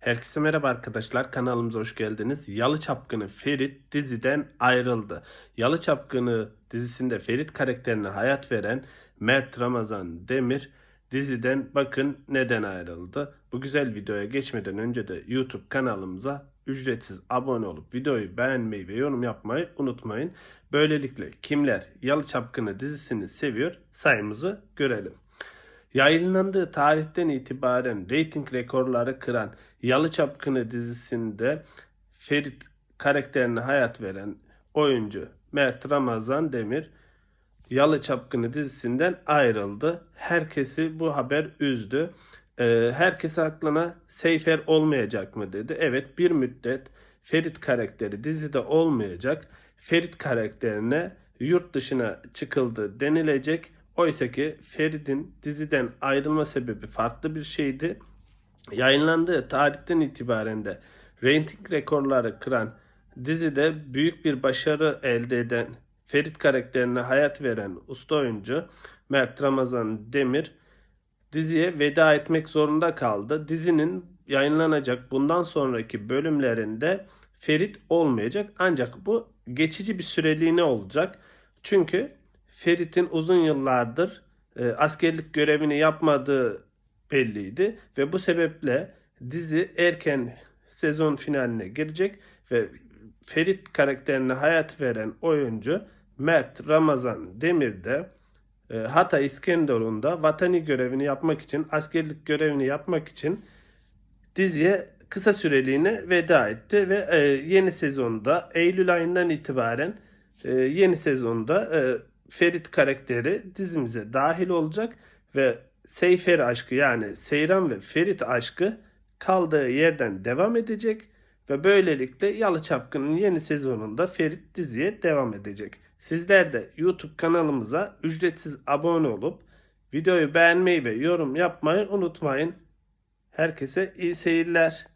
Herkese merhaba arkadaşlar kanalımıza hoş geldiniz. Yalı Çapkını Ferit diziden ayrıldı. Yalı Çapkını dizisinde Ferit karakterine hayat veren Mert Ramazan Demir diziden bakın neden ayrıldı. Bu güzel videoya geçmeden önce de YouTube kanalımıza ücretsiz abone olup videoyu beğenmeyi ve yorum yapmayı unutmayın. Böylelikle kimler Yalı Çapkını dizisini seviyor sayımızı görelim. Yayınlandığı tarihten itibaren reyting rekorları kıran Yalı Çapkını dizisinde Ferit karakterine hayat veren oyuncu Mert Ramazan Demir Yalı Çapkını dizisinden ayrıldı. Herkesi bu haber üzdü. Ee, herkes aklına Seyfer olmayacak mı dedi. Evet bir müddet Ferit karakteri dizide olmayacak. Ferit karakterine yurt dışına çıkıldı denilecek. Oysa ki Ferit'in diziden ayrılma sebebi farklı bir şeydi. Yayınlandığı tarihten itibaren de reyting rekorları kıran dizide büyük bir başarı elde eden Ferit karakterine hayat veren usta oyuncu Mert Ramazan Demir diziye veda etmek zorunda kaldı. Dizinin yayınlanacak bundan sonraki bölümlerinde Ferit olmayacak ancak bu geçici bir süreliğine olacak. Çünkü Ferit'in uzun yıllardır e, askerlik görevini yapmadığı belliydi ve bu sebeple dizi erken sezon finaline girecek ve Ferit karakterine hayat veren oyuncu Mert Ramazan Demir de e, Hatay İskenderun'da vatani görevini yapmak için, askerlik görevini yapmak için diziye kısa süreliğine veda etti ve e, yeni sezonda Eylül ayından itibaren e, yeni sezonda e, Ferit karakteri dizimize dahil olacak ve Seyfer aşkı yani Seyran ve Ferit aşkı kaldığı yerden devam edecek ve böylelikle Yalı Çapkın'ın yeni sezonunda Ferit diziye devam edecek. Sizler de YouTube kanalımıza ücretsiz abone olup videoyu beğenmeyi ve yorum yapmayı unutmayın. Herkese iyi seyirler.